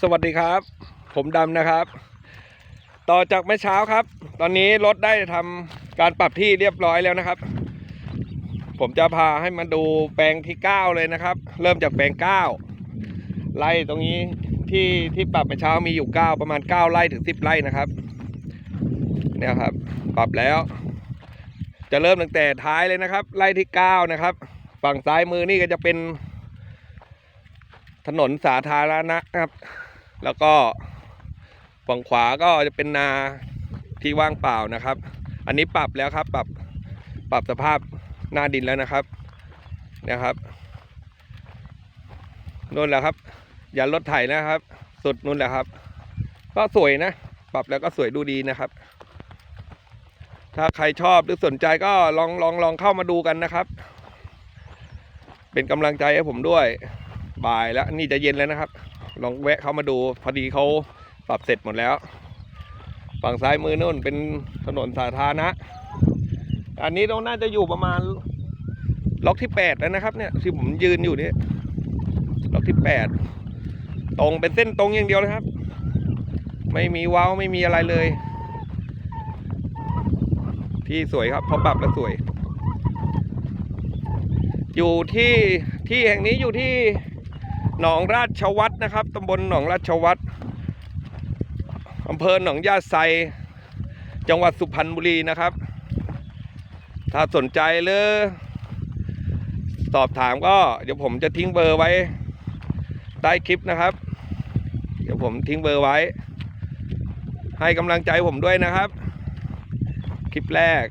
สวัสดีครับ ผมดำนะครับ ต่อจากเมื่อเช้าครับ ตอนนี้รถได้ทำการปรับที่เรียบร้อยแล้วนะครับ ผมจะพาให้มาดูแปลงที่ 9 เลยนะครับ เริ่มจากแปลง 9 ไร่ตรงนี้ที่ที่ปรับเมื่อเช้ามีอยู่ 9 ประมาณ 9 ไร่ถึง 10 ไร่นะครับ เนี่ยครับ ปรับแล้ว จะเริ่มตั้งแต่ท้ายเลยนะครับ ไร่ที่ 9 นะครับ ฝั่งซ้ายมือนี่ก็จะเป็นถนนสาธารณะครับ แล้วก็ฝั่งขวาก็จะเป็นนาที่ว่างเปล่านะครับ อันนี้ปรับแล้วครับ ปรับปรับสภาพหน้าดินแล้วนะครับนะครับนู่นแหละครับ อย่ารถไถนะครับ สุดนู่นแหละครับ ก็สวยนะ ปรับแล้วก็สวยดูดีนะครับ ถ้าใครชอบหรือสนใจก็ลองลองลองเข้ามาดูกันนะครับ เป็นกำลังใจให้ผมด้วย บ่ายแล้วนี่จะเย็นแล้วนะครับ ลองแวะเข้ามาดูพอดีเขาปรับเสร็จหมดแล้ว ฝั่งซ้ายมือนู่นเป็นถนนสาธารณะ อันนี้เราน่าจะอยู่ประมาณล็อกที่แปดแล้วนะครับเนี่ยที่ผมยืนอยู่นี่ล็อกที่แปดตรงเป็นเส้นตรงอย่างเดียวเลยครับ ไม่มีว้าวไม่มีอะไรเลย ที่สวยครับพอปรับแล้วสวย อยู่ที่ที่แห่งนี้อยู่ที่ หนองราชวัตรนะครับตำบลหนองราชวัตรอำเภอหนองยาไซ จังหวัดสุพรรณบุรีนะครับ ถ้าสนใจหรือสอบถามก็ เดี๋ยวผมจะทิ้งเบอร์ไว้ ใต้คลิปนะครับ เดี๋ยวผมทิ้งเบอร์ไว้ ให้กำลังใจผมด้วยนะครับ คลิปแรก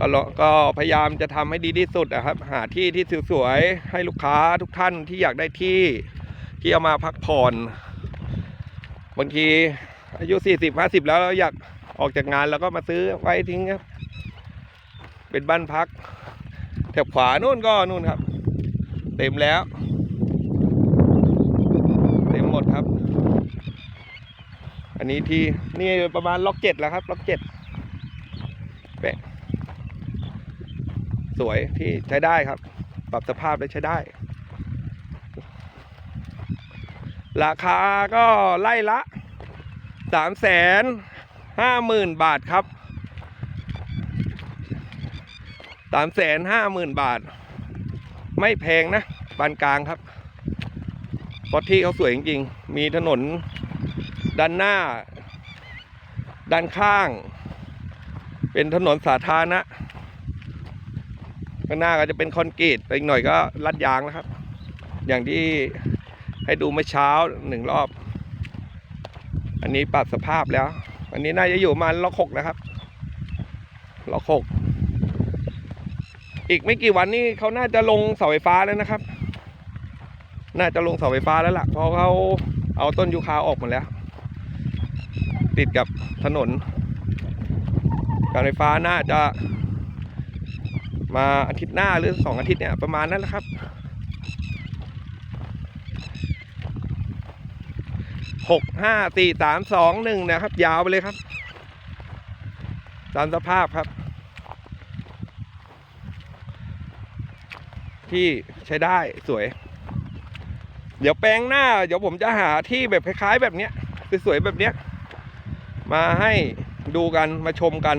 ก็ก็พยายามจะทำให้ดีที่สุดนะครับ หาที่ที่สวยๆให้ลูกค้าทุกท่านที่อยากได้ที่ที่เอามาพักผ่อนบางทีอายุ40 50แล้วเราอยากออกจากงานแล้วก็มาซื้อไว้ทิ้งครับ เป็นบ้านพัก แถบขวานู่นก็นู่นครับ เต็มแล้ว เต็มหมดครับ อันนี้ที่นี่ประมาณล็อกเจ็ดแล้วครับ ล็อกเจ็ดแปะ สวยที่ใช้ได้ครับ ปรับสภาพได้ใช้ได้ ราคาก็ไล่ละสามแสนห้าหมื่นบาทครับสามแสนห้าหมื่นบาท ไม่แพงนะปานกลางครับเพราะที่เขาสวยจริงๆ มีถนนด้านหน้า ด้านข้าง เป็นถนนสาธารณะ ข้างหน้าก็จะเป็นคอนกรีตอีกหน่อยก็ลัดยางนะครับ อย่างที่ให้ดูเมื่อเช้าหนึ่งรอบ อันนี้ปรับสภาพแล้ว อันนี้น่าจะอยู่มาล็อกหกนะครับล็อกหกอีกไม่กี่วันนี้เขาน่าจะลงเสาไฟฟ้าแล้วนะครับ น่าจะลงเสาไฟฟ้าแล้วล่ะ เพราะเขาเอาต้นยูคาออกหมดแล้ว ติดกับถนน การไฟฟ้าน่าจะ มาอาทิตย์หน้าหรือสองอาทิตย์เนี่ยประมาณนั้นแหละครับหกห้าสี่สามสองหนึ่งนะครับ ยาวไปเลยครับ ตามสภาพครับ ที่ใช้ได้สวย เดี๋ยวแปลงหน้า เดี๋ยวผมจะหาที่แบบคล้าย ๆ แบบเนี้ยสวยๆแบบเนี้ย มาให้ดูกันมาชมกัน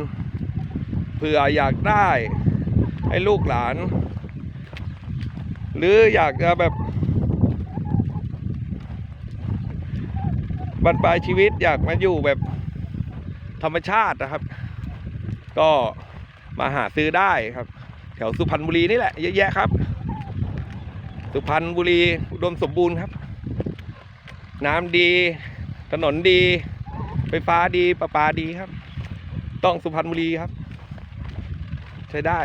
เผื่ออยากได้ ให้ลูกหลาน หรืออยากจะแบบบรรปลายชีวิตอยากมาอยู่แบบธรรมชาตินะครับ ก็มาหาซื้อได้ครับ แถวสุพรรณบุรีนี่แหละเยอะแยะครับ สุพรรณบุรีอุดมสมบูรณ์ครับ น้ำดี ถนนดี ไฟฟ้าดีประปาดีครับ ต้องสุพรรณบุรีครับ ใช้ได้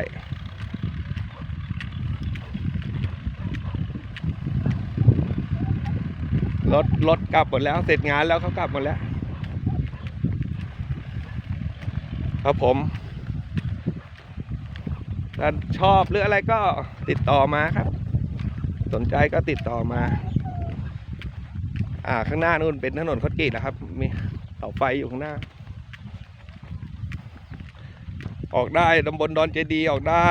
รถรถกลับหมดแล้ว เสร็จงานแล้วเขากลับหมดแล้ว ครับผมถ้าชอบหรืออะไรก็ติดต่อมาครับ สนใจก็ติดต่อมา อ่าข้างหน้านู่นเป็นถนนคอนกรีตนะครับ มีเสาไฟอยู่ข้างหน้า ออกได้ตำบลดอนเจดีย์ออกได้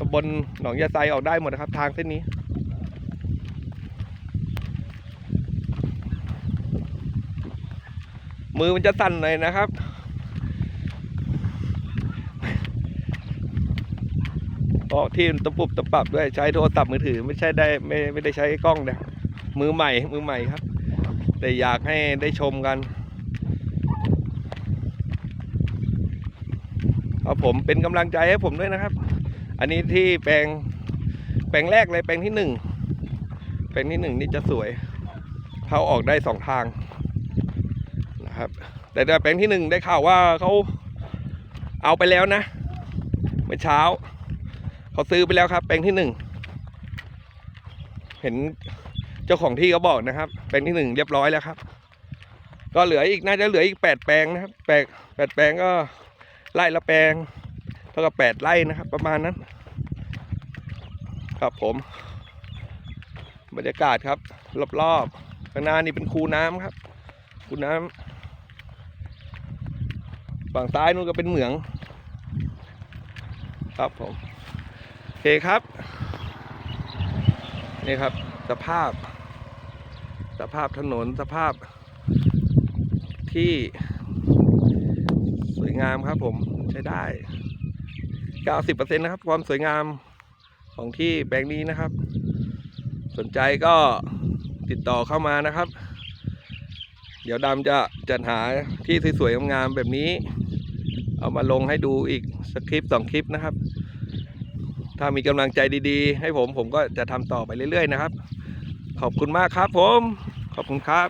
ตำบลหนองยาไซออกได้หมดนะครับ ทางเส้นนี้ มือมันจะสั่นหน่อยนะครับเพราะที่มันตะปุบตะปับด้วยใช้โทรศัพท์มือถือไม่ใช่ได้ไม่ไม่ได้ใช้กล้องนะมือใหม่มือใหม่ครับ แต่อยากให้ได้ชมกันเอาผมเป็นกำลังใจให้ผมด้วยนะครับ อันนี้ที่แปลงแปลงแรกเลยแปลงที่หนึ่งแปลงที่หนึ่งนี่จะสวยเขาออกได้สองทาง ครับ แต่แปลงที่หนึ่งได้ข่าวว่าเขาเอาไปแล้วนะเมื่อเช้าเขาซื้อไปแล้วครับ แปลงที่หนึ่งเห็นเจ้าของที่เขาบอกนะครับ แปลงที่หนึ่งเรียบร้อยแล้วครับ ก็เหลืออีกน่าจะเหลืออีกแปดแปลงนะครับแปดแปดแปลงก็ไร่ละแปลงเท่ากับแปดไร่นะครับ ประมาณนั้น ครับผมบรรยากาศครับ รอบๆข้างหน้านี่เป็นคูน้ำครับคูน้ำ ฝั่งซ้ายนู่นก็เป็นเหมือง ครับผมโอเคครับ นี่ครับ สภาพ สภาพถนนสภาพที่สวยงามครับผมใช้ได้ 90%นะครับ ความสวยงามของที่แปลงนี้นะครับ สนใจก็ติดต่อเข้ามานะครับ ดี๋ยวดำจะจัดหาที่สวยๆงามๆแบบนี้ เอามาลงให้ดูอีกสักคลิปสองคลิปนะครับ ถ้ามีกำลังใจดีๆ ให้ผมผมก็จะทำต่อไปเรื่อยๆนะครับ ขอบคุณมากครับผม ขอบคุณครับ